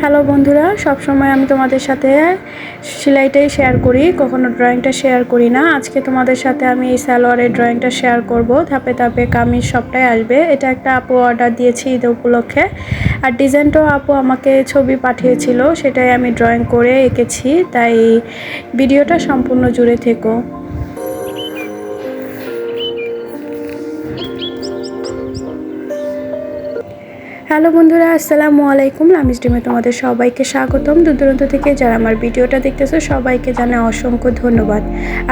Hello বন্ধুরা, সব সময় আমি তোমাদের সাথে সেলাইটাই শেয়ার করি, কখনো ড্রয়িংটা শেয়ার করি না। আজকে তোমাদের সাথে আমি এই সালোয়ারের ড্রয়িংটা শেয়ার করব। ধাপে ধাপে কামিজ সবটাই আসবে। এটা একটা আপু অর্ডার দিয়েছি ঈদ উপলক্ষে। আর ডিজাইনটাও আপু আমাকে ছবি পাঠিয়েছিল, সেটাই আমি ড্রয়িং করে এঁকেছি। তাই ভিডিওটা সম্পূর্ণ জুড়ে থেকো। হ্যালো বন্ধুরা, আসসালামু আলাইকুম। লামিজ ডিমে তোমাদের সবাইকে স্বাগতম। দূর দূরান্ত থেকে যারা আমার ভিডিওটা দেখতেছো, সবাইকে জানাই অসংখ্য ধন্যবাদ।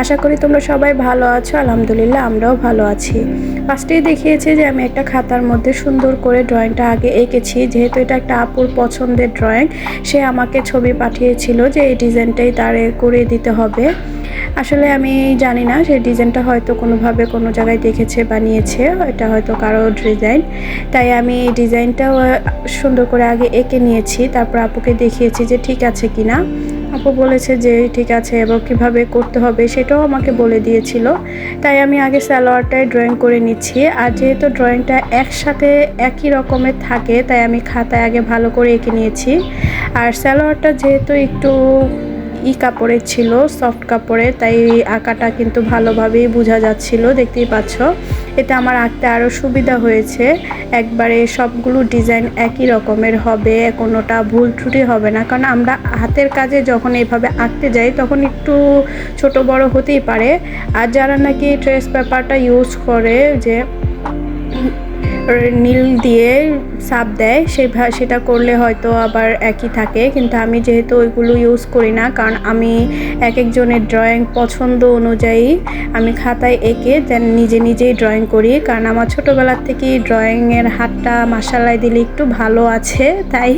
আশা করি তোমরা সবাই ভালো আছো। আলহামদুলিল্লাহ, আমরাও ভালো আছি। ফার্স্টেই দেখিয়েছি যে আমি একটা খাতার মধ্যে সুন্দর করে ড্রয়িংটা আগে এঁকেছি। যেহেতু এটা একটা আপুর পছন্দের ড্রয়িং, সে আমাকে ছবি পাঠিয়েছিল যে এই ডিজাইনটাই তার করে দিতে হবে। আসলে আমি জানি না, সেই ডিজাইনটা হয়তো কোনোভাবে কোনো জায়গায় দেখেছে বানিয়েছে এটা হয়তো কারও ডিজাইন। তাই আমি এই ডিজাইনটাও সুন্দর করে আগে এঁকে নিয়েছি, তারপর আপুকে দেখিয়েছি যে ঠিক আছে কি না আপু বলেছে যে ঠিক আছে এবং কীভাবে করতে হবে সেটাও আমাকে বলে দিয়েছিল। তাই আমি আগে সালোয়ারটাই ড্রয়িং করে নিচ্ছি। আর যেহেতু ড্রয়িংটা একসাথে একই রকমের থাকে, তাই আমি খাতায় আগে ভালো করে এঁকে নিয়েছি। আর সালোয়ারটা যেহেতু একটু ই কাপড়ের ছিল সফট কাপড়ে, তাই আঁকাটা কিন্তু ভালোভাবেই বোঝা যাচ্ছিল, দেখতেই পাচ্ছ। এতে আমার আঁকতে আরও সুবিধা হয়েছে। একবারে সবগুলো ডিজাইন একই রকমের হবে, কোনোটা ভুল ত্রুটি হবে না। কারণ আমরা হাতের কাজে যখন এইভাবে আঁকতে যাই, তখন একটু ছোট বড় হতেই পারে। আর যারা নাকি ট্রেস পেপারটা ইউজ করে, যে নীল দিয়ে সাপ দেয় সেই সেটা করলে হয়তো আবার একই থাকে। কিন্তু আমি যেহেতু ওইগুলো ইউজ করি না, কারণ আমি এক একজনের ড্রয়িং পছন্দ অনুযায়ী আমি খাতায় এঁকে দেন নিজে নিজেই ড্রয়িং করি। কারণ আমার ছোটোবেলার থেকেই ড্রয়িংয়ের হাতটা মাসালায় দিলে একটু ভালো আছে, তাই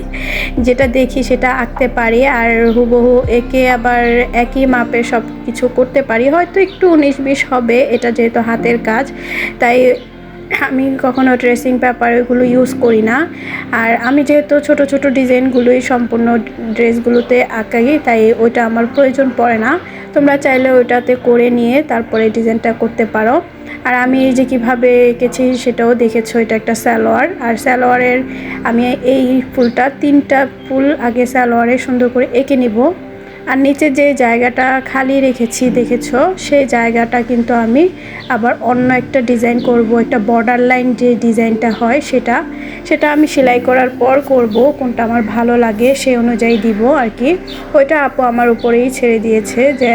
যেটা দেখি সেটা আঁকতে পারি। আর হুবহু এঁকে আবার একই মাপে সব কিছু করতে পারি। হয়তো একটু উনিশ বিশ হবে, এটা যেহেতু হাতের কাজ, তাই আমি কখনো ড্রেসিং পেপার ওইগুলো ইউজ করি না। আর আমি যেহেতু ছোট ছোট ডিজাইনগুলোই সম্পূর্ণ ড্রেসগুলোতে আঁকাই, তাই ওইটা আমার প্রয়োজন পড়ে না। তোমরা চাইলে ওইটাতে করে নিয়ে তারপরে ডিজাইনটা করতে পারো। আর আমি এই যে কীভাবে এঁকেছি সেটাও দেখেছ, এটা একটা স্যালোয়ার আর স্যালোয়ারের আমি এই ফুলটা তিনটা ফুল আগে স্যালোয়ারে সুন্দর করে এঁকে নিব। আর নিচে যে জায়গাটা খালি রেখেছি, দেখেছ? সেই জায়গাটা কিন্তু আমি আবার অন্য একটা ডিজাইন করব, একটা বর্ডার লাইন যে ডিজাইনটা হয় সেটা সেটা আমি সেলাই করার পর করব, কোনটা আমার ভালো লাগে সেই অনুযায়ী দিব আর কি। ওইটা আপু আমার উপরেই ছেড়ে দিয়েছে যে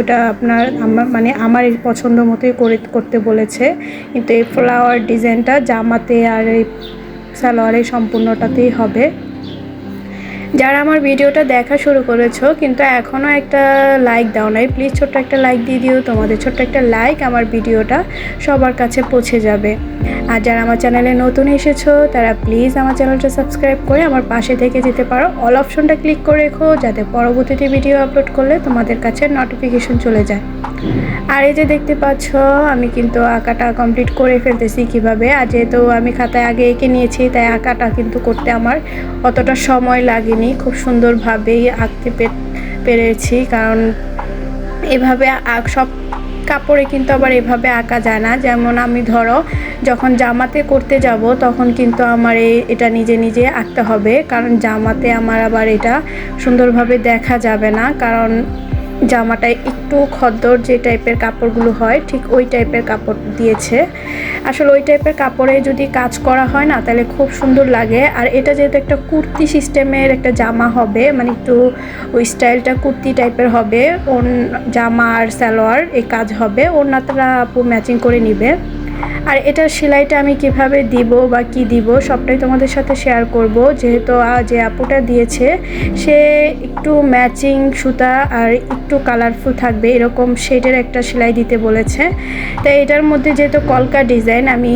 ওটা আপনার আমার মানে আমার পছন্দ মতোই করে, করতে বলেছে। কিন্তু এই ফ্লাওয়ার ডিজাইনটা জামাতে আর এই সালোয়ারে সম্পূর্ণটাতেই হবে। যারা আমার ভিডিওটা দেখা শুরু করেছ, কিন্তু এখনও একটা লাইক দাও নাই প্লিজ ছোট্ট একটা লাইক দিয়ে দিও, তোমাদের ছোট্ট একটা লাইক আমার ভিডিওটা সবার কাছে পৌঁছে যাবে। আর যারা আমার চ্যানেলে নতুন এসেছ, তারা প্লিজ আমার চ্যানেলটা সাবস্ক্রাইব করে আমার পাশে থেকে যেতে পারো। অল অপশনটা ক্লিক করে রেখো, যাতে পরবর্তীতে ভিডিও আপলোড করলে তোমাদের কাছে নোটিফিকেশন চলে যায়। আর এই যে দেখতে পাচ্ছ, আমি কিন্তু আঁকাটা কমপ্লিট করে ফেলতেছি কীভাবে। আর যেহেতু আমি খাতায় আগে এঁকে নিয়েছি, তাই আঁকাটা কিন্তু করতে আমার অতটা সময় লাগেনি। খুব সুন্দরভাবেই আঁকতে পেরেছি, কারণ এভাবে সব কাপড়ে কিন্তু আবার এভাবে আঁকা যায় না। যেমন আমি ধরো, যখন জামাতে করতে যাব, তখন কিন্তু আমার এই, এটা নিজে নিজে আঁকতে হবে, কারণ জামাতে আমার আবার এটা সুন্দরভাবে দেখা যাবে না, কারণ জামাটায় একটু খদ্দর যে টাইপের কাপড়গুলো হয়, ঠিক ওই টাইপের কাপড় দিয়েছে। আসলে ওই টাইপের কাপড়ে যদি কাজ করা হয় না, তাহলে খুব সুন্দর লাগে। আর এটা যেহেতু একটা কুর্তি সিস্টেমের একটা জামা হবে মানে একটু ওই স্টাইলটা কুর্তি টাইপের হবে ওর জামা আর সালোয়ার এই কাজ হবে। ওর নাতারা আপু ম্যাচিং করে নিবে। আর এটার সেলাইটা আমি কীভাবে দিব বা কি দিব সবটাই তোমাদের সাথে শেয়ার করব। যেহেতু যে আপুটা দিয়েছে, সে একটু ম্যাচিং সুতা আর একটু কালারফুল থাকবে, এরকম শেডের একটা সেলাই দিতে বলেছে। তাই এটার মধ্যে যেহেতু কলকা ডিজাইন আমি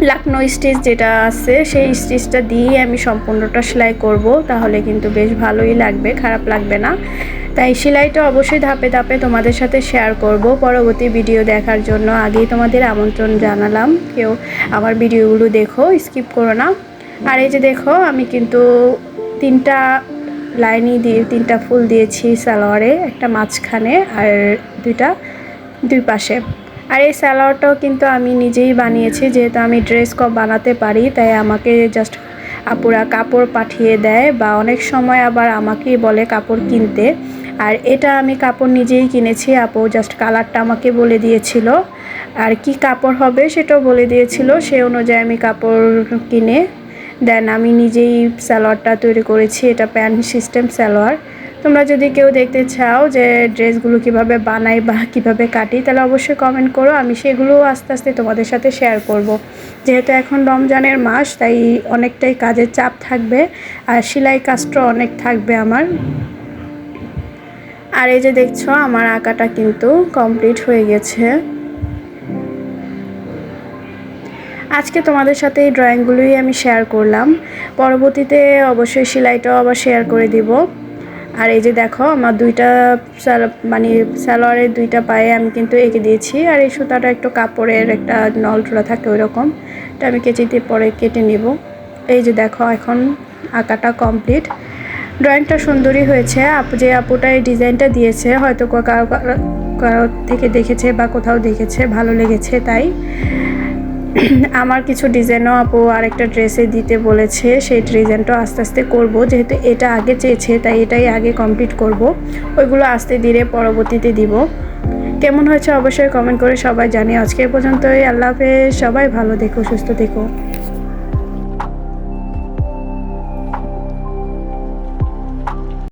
লাকনো স্টিচ যেটা আছে, সেই স্টিচটা দিয়ে আমি সম্পূর্ণটা সেলাই করব। তাহলে কিন্তু বেশ ভালোই লাগবে, খারাপ লাগবে না। তাই সেলাইটা অবশ্যই ধাপে ধাপে তোমাদের সাথে শেয়ার করব। পরবর্তী ভিডিও দেখার জন্য আগেই তোমাদের আমন্ত্রণ জানালাম। কেউ আমার ভিডিওগুলো দেখো স্কিপ করো না। আর এই যে দেখো, আমি কিন্তু তিনটা লাইনই দিয়ে, তিনটা ফুল দিয়েছি সালোয়ারে, একটা মাঝখানে আর দুইটা দুই পাশে। আর এই সালোয়ারটাও কিন্তু আমি নিজেই বানিয়েছি, যেহেতু আমি ড্রেস কপ বানাতে পারি, তাই আমাকে জাস্ট আপুরা কাপড় পাঠিয়ে দেয় বা অনেক সময় আবার আমাকেই বলে কাপড় কিনতে। আর এটা আমি কাপড় নিজেই কিনেছি, আপু জাস্ট কালারটা আমাকে বলে দিয়েছিল। আর কি কাপড় হবে সেটাও বলে দিয়েছিল, সে অনুযায়ী আমি কাপড় কিনে, দেন আমি নিজেই সালোয়ারটা তৈরি করেছি, এটা প্যান্ট সিস্টেম সালোয়ার তোমরা যদি কেউ দেখতে চাও যে ড্রেসগুলো কীভাবে বানাই বা কীভাবে কাটি, তাহলে অবশ্যই কমেন্ট করো। আমি সেগুলো আস্তে আস্তে তোমাদের সাথে শেয়ার করব। যেহেতু এখন রমজানের মাস, তাই অনেকটাই কাজের চাপ থাকবে আর সেলাই কাজটা অনেক থাকবে আমার। আর এই যে দেখছ, আমার আঁকাটা কিন্তু কমপ্লিট হয়ে গেছে। আজকে তোমাদের সাথে এই ড্রয়িংগুলোই আমি শেয়ার করলাম। পরবর্তীতে অবশ্যই সেলাইটাও আবার শেয়ার করে দিব। আর এই যে দেখো, আমার দুইটা মানে সালোয়ারের দুইটা পায়ে আমি কিন্তু এঁকে দিয়েছি। আর এই সুতাটা একটু কাপড়ের একটা নল নলটোলা থাকে ওই রকম এটা আমি কেচিতে পরে কেটে নেব। এই যে দেখো, এখন আঁকাটা কমপ্লিট। ড্রয়িংটা সুন্দরই হয়েছে। আপু যে আপুটা এই ডিজাইনটা দিয়েছে, হয়তো কারও কারও থেকে দেখেছে বা কোথাও দেখেছে, ভালো লেগেছে তাই। আমার কিছু ডিজাইনও আপু আরেকটা ড্রেসে দিতে বলেছে, সেই ডিজাইনটা আস্তে আস্তে করব, যেহেতু এটা আগে চেয়েছে, তাই এটাই আগে কমপ্লিট করব। ওইগুলো আস্তে ধীরে পরবর্তীতে দিব। কেমন হয়েছে অবশ্যই কমেন্ট করে সবাই জানি আজকে পর্যন্তই, আল্লাহ হাফেজ, সবাই ভালো দেখো সুস্থ দেখো